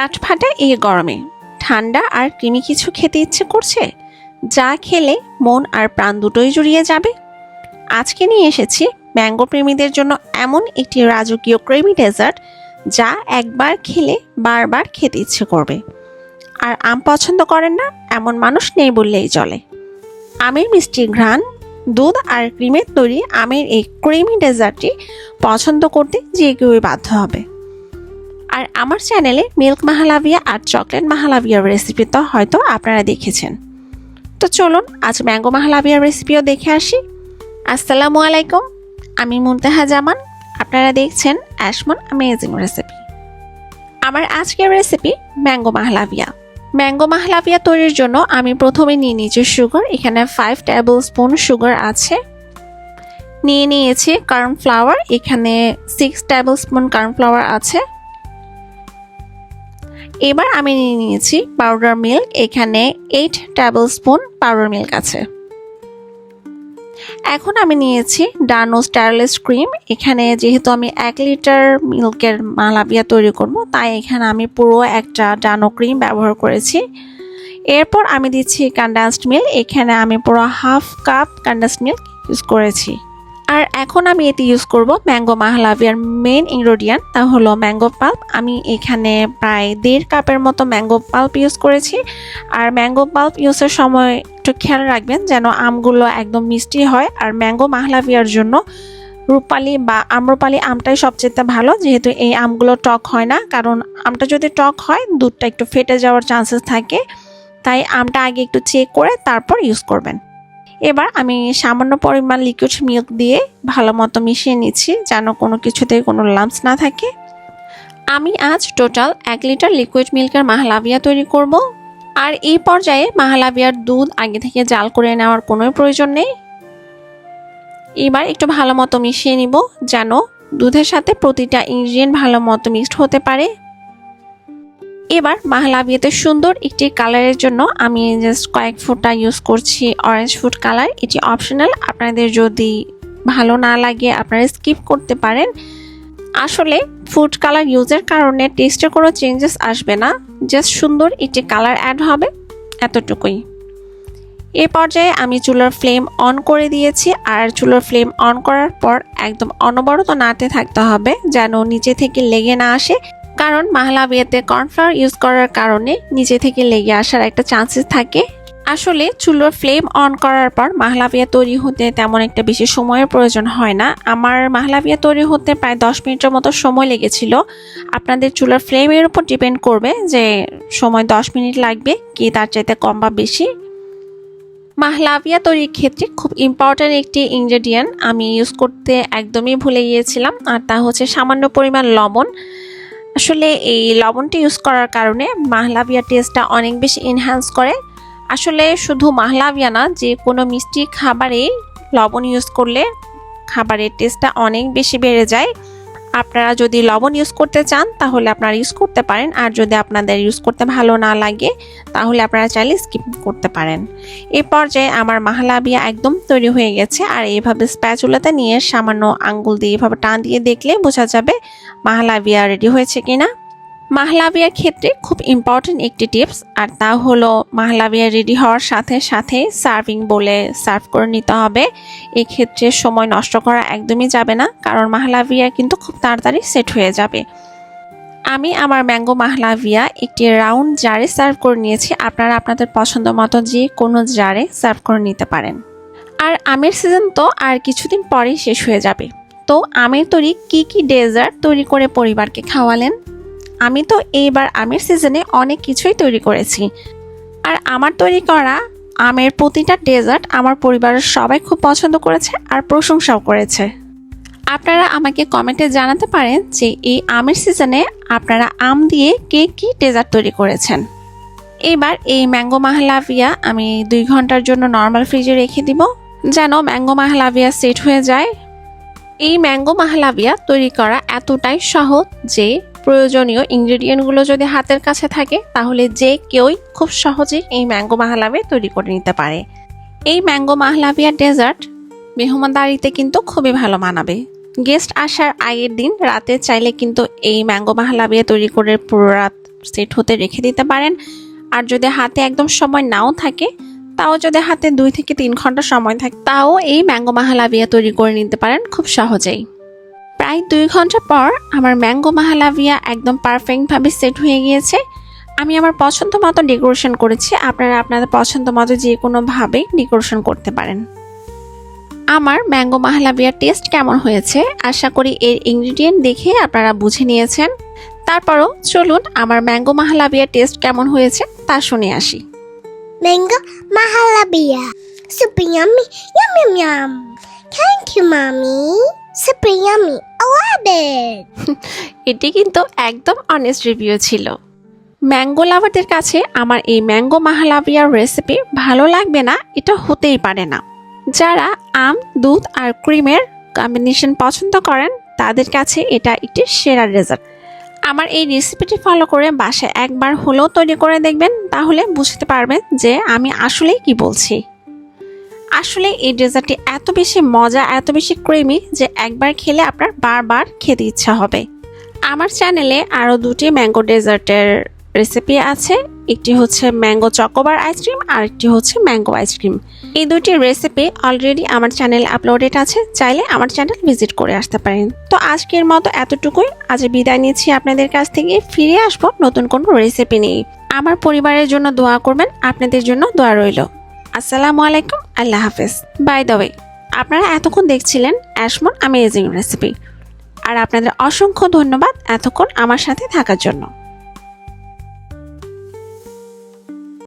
কাঠফাটা এই গরমে। ঠান্ডা আর কৃমি কিছু খেতে ইচ্ছে করছে? যা খেলে মন আর প্রাণ দুটোই জুড়িয়ে যাবে। আজকে নিয়ে এসেছি ম্যাঙ্গো প্রেমীদের জন্য এমন একটি রাজকীয় ক্রেমি ডেজার্ট যা একবার খেলে বারবার খেতে ইচ্ছে করবে। আর আম পছন্দ করেন না, এমন মানুষ নেই বললেই চলে। আমের মিষ্টি ঘ্রাণ, দুধ আর ক্রিমের তৈরি আমের এই ক্রিমি ডেজার্টটি পছন্দ করতে যে কেউই বাধ্য হবে। আর আমার চ্যানেলে মিল্ক মাহালাভিয়া আর চকলেট মাহালাভিয়ার রেসিপি তো হয়তো আপনারা দেখেছেন। তো চলুন, আজ ম্যাঙ্গো মাহালাভিয়ার রেসিপিও দেখে আসি। আসসালামু আলাইকুম, আমি মুনতাহা জামান। আপনারা দেখছেন অ্যাশমন অ্যামেজিং রেসিপি আমার আজকের recipe mango mahalabia. Mango mahalabia তৈরির জন্য আমি প্রথমে নিয়ে নিয়েছি সুগার এখানে ফাইভ টেবিল স্পুন সুগার আছে। নিয়ে নিয়েছি কর্নফ্লাওয়ার এখানে সিক্স টেবিল স্পুন কর্নফ্লাওয়ার আছে। এবার আমি নিয়ে নিয়েছি পাউডার মিল্ক এখানে eight tablespoon powder milk আছে। এখন আমি নিয়েছি ডানো স্টারলেস ক্রিম এখানে যেহেতু আমি এক লিটার মিল্কের মালাবিয়া তৈরি করব, তাই এখানে আমি পুরো একটা ডানো ক্রিম ব্যবহার করেছি। এরপর আমি দিচ্ছি কন্ডেন্সড মিল্ক এখানে আমি পুরো half cup condensed milk use করেছি। আর এখন আমি এতে ইউজ করব ম্যাঙ্গো মাহলাভিয়ার মেন ইনগ্রেডিয়েন্ট তা হলো ম্যাঙ্গো পাল্প আমি এখানে প্রায় দেড় কাপের মতো ম্যাঙ্গো পাল্প ইউজ করেছি। আর ম্যাঙ্গো পাল্প ইউজের সময় একটু খেয়াল রাখবেন যেন আমগুলো একদম মিষ্টি হয়। আর ম্যাঙ্গো মাহলাভিয়ার জন্য রূপালি বা আম্রপালি আমটাই সবচেয়ে ভালো, যেহেতু এই আমগুলো টক হয় না। কারণ আমটা যদি টক হয়, দুধটা একটু ফেটে যাওয়ার চান্সেস থাকে। তাই আমটা আগে একটু চেক করে তারপর ইউজ করবেন। এবার আমি সামান্য পরিমাণ লিকুইড মিল্ক দিয়ে ভালো মতো মিশিয়ে নিচ্ছি, যেন কোনো কিছুতে কোনো লাম্পস না থাকে। আমি আজ টোটাল এক লিটার লিকুইড মিল্কের মাহলাভিয়া তৈরি করব। আর এই পর্যায়ে মাহলাভিয়ার দুধ আগে থেকে জাল করে নেওয়ার কোনো প্রয়োজন নেই। এবার একটু ভালো মতো মিশিয়ে নিব, যেন দুধের সাথে প্রতিটা ইনগ্রিডিয়েন্ট ভালো মতো মিক্সড হতে পারে। এবার মাহলা বিয়েতে সুন্দর একটি কালারের জন্য আমি জাস্ট কয়েক ফুটটা ইউজ করছি অরেঞ্জ ফুড কালার এটি অপশনাল আপনাদের যদি ভালো না লাগে আপনারা স্কিপ করতে পারেন। আসলে ফুড কালার ইউজের কারণে টেস্টে কোনো চেঞ্জেস আসবে না জাস্ট সুন্দর একটি কালার অ্যাড হবে, এতটুকুই। এ পর্যায়ে আমি চুলার ফ্লেম অন করে দিয়েছি, আর চুলার ফ্লেম অন করার পর একদম অনবরত নাড়তে থাকতে হবে, যেন নিচে থেকে লেগে না আসে। কারণ মাহলা বিয়েতে কর্নফ্লাওয়ার ইউজ করার কারণে নিচে থেকে লেগে আসার একটা চান্সেস থাকে। আসলে চুলোর ফ্লেম অন করার পর মাহলাবিয়া তৈরি হতে তেমন একটা বেশি সময়ের প্রয়োজন হয় না। আমার মাহলাবিয়া তৈরি হতে প্রায় দশ মিনিটের মতো সময় লেগেছিল। আপনাদের চুলার ফ্লেমের উপর ডিপেন্ড করবে যে সময় দশ মিনিট লাগবে কি তার চাইতে কম বা বেশি। মাহলাবিয়া তৈরির ক্ষেত্রে খুব ইম্পর্ট্যান্ট একটি ইনগ্রেডিয়েন্ট আমি ইউজ করতে একদমই ভুলে গিয়েছিলাম, আর তা হচ্ছে সামান্য পরিমাণ লবণ। আসলে এই লবণটি ইউজ করার কারণে মাহলাবিয়া টেস্টটা অনেক বেশি এনহ্যান্স করে। আসলে শুধু মাহলাবিয়া না, যে কোনো মিষ্টি খাবারে লবণ ইউজ করলে খাবারের টেস্টটা অনেক বেশি বেড়ে যায়। আপনারা যদি লবণ ইউজ করতে চান, তাহলে আপনারা ইউজ করতে পারেন। আর যদি আপনাদের ইউজ করতে ভালো না লাগে, তাহলে আপনারা চাইলে স্কিপ করতে পারেন। এ পর্যায়ে আমার মাহালাবিয়া একদম তৈরি হয়ে গেছে। আর এইভাবে স্প্যাচুলাতে নিয়ে সামান্য আঙ্গুল দিয়ে এভাবে টান দিয়ে দেখলে বোঝা যাবে মাহালাবিয়া রেডি হয়েছে কিনা। মাহলাবিয়ার ক্ষেত্রে খুব ইম্পর্টেন্ট একটি টিপস আর তা হলো মাহলাবিয়া রেডি হওয়ার সাথে সাথে সার্ভিং বলে সার্ভ করে নিতে হবে। এক্ষেত্রে সময় নষ্ট করা একদমই যাবে না, কারণ মাহলাবিয়া কিন্তু খুব তাড়াতাড়ি সেট হয়ে যাবে। আমি আমার ম্যাঙ্গো মাহলাভিয়া একটি রাউন্ড জারে সার্ভ করে নিয়েছি, আপনারা আপনাদের পছন্দ মতো যে কোনো জারে সার্ভ করে নিতে পারেন। আর আমের সিজন তো আর কিছুদিন পরেই শেষ হয়ে যাবে। তো আমের তৈরি কি কি ডেজার্ট তৈরি করে পরিবারকে খাওয়ালেন? আমি তো এইবার আমের সিজনে অনেক কিছুই তৈরি করেছি। আর আমার তৈরি করা আমের প্রতিটা ডেজার্ট আমার পরিবারের সবাই খুব পছন্দ করেছে আর প্রশংসাও করেছে। আপনারা আমাকে কমেন্টে জানাতে পারেন যে এই আমের সিজনে আপনারা আম দিয়ে কে কী ডেজার্ট তৈরি করেছেন। এবার এই ম্যাঙ্গো মাহলাভিয়া আমি দুই ঘণ্টার জন্য নর্মাল ফ্রিজে রেখে দিব, যেন ম্যাঙ্গো মাহলাভিয়া সেট হয়ে যায়। এই ম্যাঙ্গো মাহলাভিয়া তৈরি করা এতটাই সহজ যে প্রয়োজনীয় ইনগ্রেডিয়েন্টগুলো যদি হাতের কাছে থাকে, তাহলে যে কেউই খুব সহজেই এই ম্যাঙ্গো মাহলাভিয়া তৈরি করে নিতে পারে। এই ম্যাঙ্গো মাহলাভিয়া ডেজার্ট মেহমানদারিতে কিন্তু খুবই ভালো মানাবে। গেস্ট আসার আগের দিন রাতে চাইলে কিন্তু এই ম্যাঙ্গো মাহলাভিয়া তৈরি করে পুরো রাত সেট হতে রেখে দিতে পারেন। আর যদি হাতে একদম সময় নাও থাকে, তাও যদি হাতে দুই থেকে তিন ঘণ্টা সময় থাকে, তাও এই ম্যাঙ্গো মাহালাভিয়া তৈরি করে নিতে পারেন খুব সহজেই। প্রায় দুই ঘণ্টা পর আমার ম্যাঙ্গো মাহালাভিয়া একদম পারফেক্টভাবে সেট হয়ে গিয়েছে আমি আমার পছন্দ মতো ডেকোরেশন করেছি আপনারা আপনাদের পছন্দ মতো যে কোনোভাবেই ডেকোরেশন করতে পারেন আমার ম্যাঙ্গো মাহালাবিয়ার টেস্ট কেমন হয়েছে আশা করি এর ইনগ্রিডিয়েন্ট দেখে আপনারা বুঝে নিয়েছেন তারপরও চলুন আমার ম্যাঙ্গো মাহালাবিয়ার টেস্ট কেমন হয়েছে তা শুনে আসি mango Mahalabia. Super yummy. Yum, yum, yum. Thank you, I love এটি কিন্তু একদম অনেস্ট রিভিউ ছিল। ম্যাঙ্গো লাভারদের কাছে আমার এই ম্যাঙ্গো মাহালাবিয়ার রেসিপি ভালো লাগবে না, এটা হতেই পারে না। যারা আম, দুধ আর ক্রিমের কম্বিনেশন পছন্দ করেন, তাদের কাছে এটা একটি সেরা রেজাল্ট আমার এই রেসিপিটি ফলো করে বাসায় একবার হলেও তৈরি করে দেখবেন, তাহলে বুঝতে পারবেন যে আমি আসলেই কি বলছি। আসলে এই ডেজার্টটি এত বেশি মজা, এত বেশি ক্রিমি যে একবার খেলে আপনার বারবার খেতে ইচ্ছা হবে। আমার চ্যানেলে আরও দুটি ম্যাঙ্গো ডেজার্টের রেসিপি আছে। একটি হচ্ছে ম্যাঙ্গো চকোবার আইসক্রিম আর একটি হচ্ছে ম্যাঙ্গো আইসক্রিম। এই দুটি রেসিপি অলরেডি আমার চ্যানেলে আপলোডেড আছে, চাইলে আমার চ্যানেল ভিজিট করে আসতে পারেন। তো আজকের মতো এতটুকুই। আজ বিদায় নিচ্ছি আপনাদের কাছ থেকে। ফিরে আসব নতুন কোনো রেসিপি নিয়ে। আমার পরিবারের জন্য দোয়া করবেন, আপনাদের জন্য দোয়া রইল। আসসালামু আলাইকুম। আল্লাহ হাফেজ। বাই দ্য ওয়ে আপনারা এতক্ষণ দেখছিলেন অ্যাশমন আমেজিং রেসিপি আর আপনাদের অসংখ্য ধন্যবাদ এতক্ষণ আমার সাথে থাকার জন্য।